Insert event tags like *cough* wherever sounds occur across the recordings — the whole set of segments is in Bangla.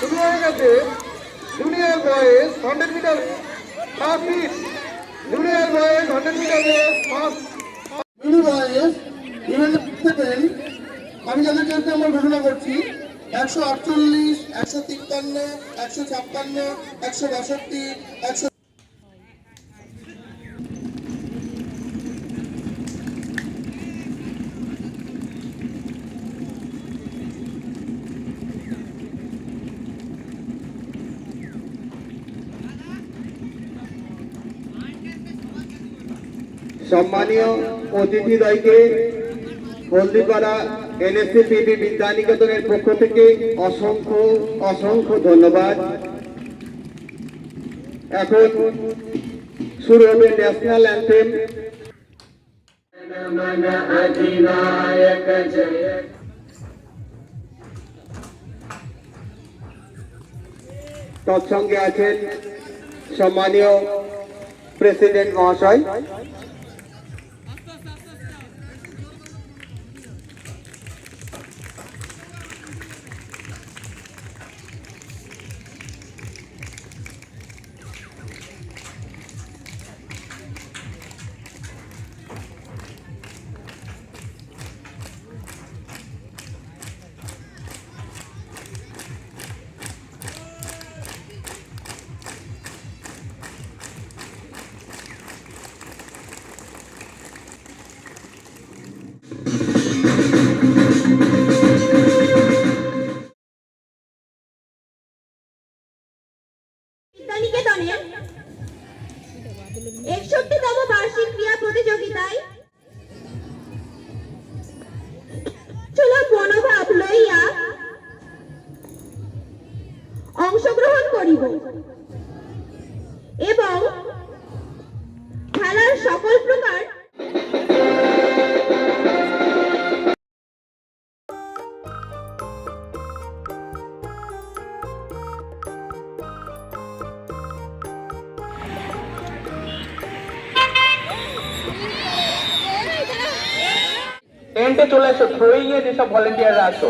হয়ে গেছে junior boys hundred meter first fit junior boys hundred meter first mini boys event আমি যাদের ক্ষেত্রে আমরা ঘোষণা করছি, একশো আটচল্লিশ, একশো তিপ্পান্ন, একশো ছাপ্পান্ন, একশো বাষট্টি, একশো সম্মানীয় অতিথিদ্বয়কে হলদিপাড়া এনএসসি পিবি বিদ্যানিকেতনের পক্ষ থেকে অসংখ্য অসংখ্য ধন্যবাদ। এখন শুরু হবে ন্যাশনাল অ্যান্থেম। তৎসঙ্গে আছেন সম্মানীয় প্রেসিডেন্ট মহাশয়। বিদ্যানিকেতনের একষট্টিতম বার্ষিক ক্রীড়া প্রতিযোগিতায় সুলভ মনোভাব লইয়া অংশগ্রহণ করিব। এবং খেলার সকল প্রকার এসো থ্রোয়িং এ যেসব ভলেন্টিয়াররা আসো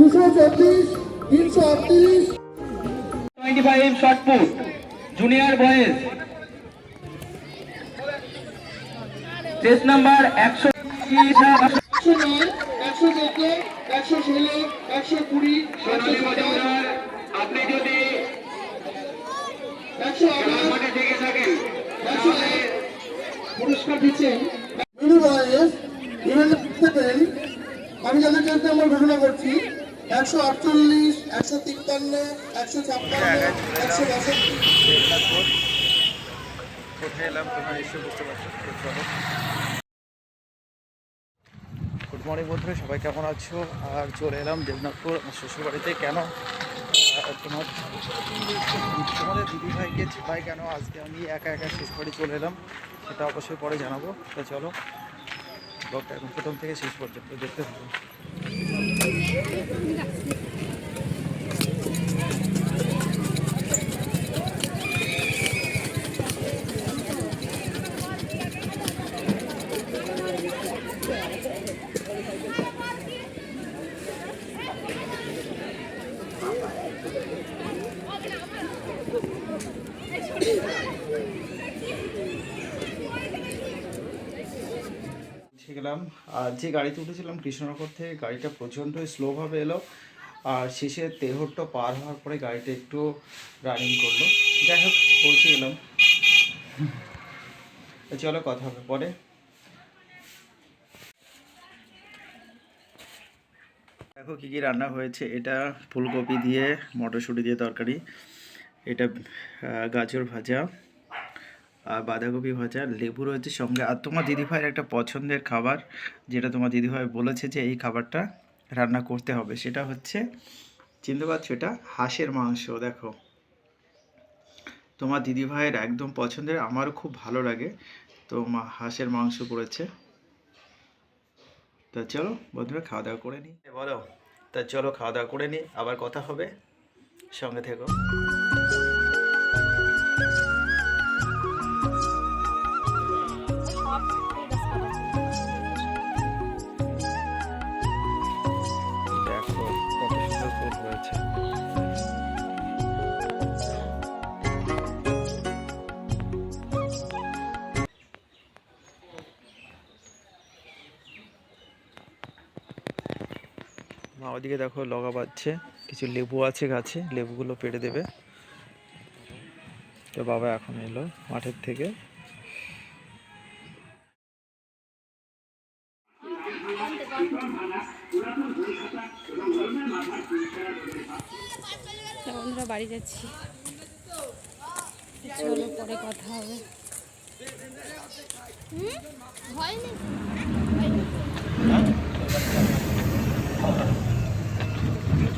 দুশো তিনশো twenty five junior boys chess number একশো একশো নয় একশো চোদ্দ একশো ষোলো একশো কুড়ি একশো আপনি যদি একশো আঠাশ একশো এক পুরস্কার দিচ্ছেন আমি যাদের ক্ষেত্রে আমরা ঘোষণা করছি একশো আটচল্লিশ একশো তিপ্পান্ন একশো ছাপ্পান্ন একশো বাষট্টি। কোথায় এলাম? তোমরা নিশ্চয়ই বুঝতে পারছ? চলো গুড মর্নিং বন্ধুরা সবাই কেমন আছো? আর চলে এলাম দেবনাথপুর আমার শ্বশুরবাড়িতে কেন? তোমার তোমাদের দিদি ভাইকে ভাই কেন আজকে আমি একা একা শ্বশুরবাড়ি চলে এলাম সেটা অবশ্যই পরে জানাব। তো চলো ব্লগটা এখন প্রথম থেকে শেষ পর্যন্ত দেখতে 감사합니다. থাকো গেলাম আর যে গাড়িতে উঠেছিলাম কৃষ্ণনগর থেকে, গাড়িটা প্রচণ্ড স্লোভাবে এলো, আর শেষে তেহট্ট পার হওয়ার পরে গাড়িটা একটু রানিং করল। যাই হোক, পৌঁছে গেলাম। চলো কথা হবে পরে। দেখো কী কী রান্না হয়েছে, এটা ফুলকপি দিয়ে, মটরশুঁটি দিয়ে তরকারি, এটা গাজর ভাজা বাঁধাকপি ভাজা, লেবু রয়েছে সঙ্গে। আর তোমার দিদিভাইয়ের একটা পছন্দের খাবার, যেটা তোমার দিদিভাই বলেছে যে এই খাবারটা রান্না করতে হবে, সেটা হচ্ছে চিনতে পারছ এটা হাঁসের মাংস, দেখো। তোমার দিদিভাইয়ের একদম পছন্দের, আমারও খুব ভালো লাগে। তো মা হাঁসের মাংস করেছে। তা চলো, বন্ধুরা, খাওয়া দাওয়া করে নিই বলো, তা চলো, খাওয়া দাওয়া করে নিই আবার কথা হবে। সঙ্গে থেকো। মা ওদিকে দেখো লগা বাজছে কিছু লেবু আছে গাছে লেবুগুলো পেড়ে দেবে। তো বাবা এখন এলো মাঠের থেকে। বন্ধুরা বাড়ি যাচ্ছি। চলো পরে কথা হবে।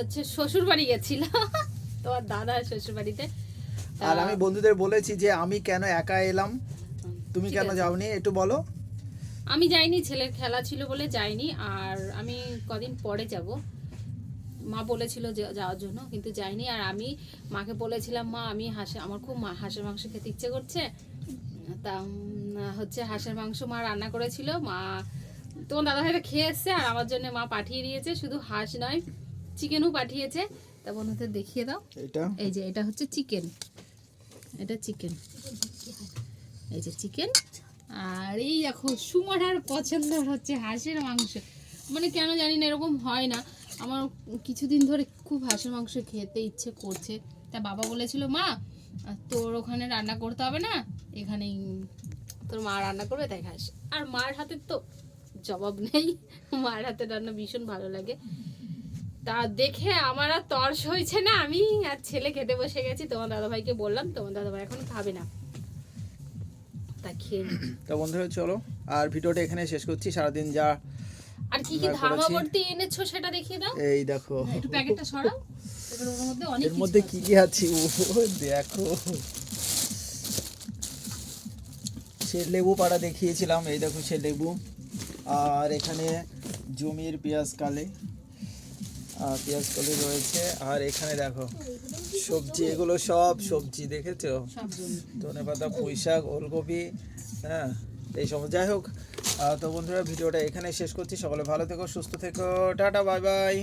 হচ্ছে শ্বশুর বাড়ি গেছিল *laughs* তোমার দাদা শ্বশুর বাড়িতে আর আমি বন্ধুদের বলেছি যে আমি কেন একা এলাম? তুমি কেন যাওনি? একটু বলো। আমি যাইনি ছেলের খেলা ছিল বলে যাইনি আর আমি কদিন পরে যাব। মা বলেছিল যাওয়ার জন্য কিন্তু যাইনি আর আমি মাকে বলেছিলাম মা আমি হাঁসে আমার খুব মা- হাঁসের মাংস খেতে ইচ্ছে করছে। তা হচ্ছে হাঁসের মাংস মা রান্না করেছিল। মা তোমার দাদা ভাইটা খেয়ে এসছে আর আমার জন্য মা পাঠিয়ে দিয়েছে শুধু হাঁস নয় চিকেনও পাঠিয়েছে। তা বন্ধুদের দেখিয়ে দাও। এটা? এই যে এটা হচ্ছে চিকেন এটা চিকেন এই যে চিকেন আর এই দেখো সুমার পছন্দ হচ্ছে হাঁসের মাংস। মানে কেন জানি না এরকম হয় না। আমার কিছুদিন ধরে খুব হাঁসের মাংস খেতে ইচ্ছে করছে। তা বাবা বলেছিল মা তোর ওখানে রান্না করতে হবে না? এখানেই তোর মা রান্না করবে তাই খাস আর মার হাতের তো জবাব নেই। মার হাতের রান্না ভীষণ ভালো লাগে। তা দেখে আমার আর তর্স হয়েছে না। আমি আর ছেলে খেতে বসে গেছি। তোমার দাদাভাইকে বললাম তোমার দাদাভাই এখন খাবে না। তা খেয়ে। তো বন্ধুরা চলো। আর ভিডিওটা এখানে শেষ করছি। সারাদিন যা আর কি কি আমরা ধামা ভর্তি এনেছো সেটা দেখিয়ে দাও। এই দেখো। একটু প্যাকেটটা সরাও। ওর মধ্যে অনেক এর মধ্যে কি কি আছে? ও দেখো। সে লেবু পাড়া দেখিয়েছিলাম। এই দেখো সে লেবু। আর এখানে জমির পেঁয়াজ কালে। পেঁয়াজ কলি রয়েছে। আর এখানে দেখো, সবজি, এগুলো সব সবজি, দেখেছ? ধনে পাতা পুঁই শাক ওলকপি হ্যাঁ এই সব। যাই হোক তো বন্ধুরা, ভিডিওটা এখানে শেষ করছি। সকলে ভালো থেকো, সুস্থ থেকো। Tata, bye bye.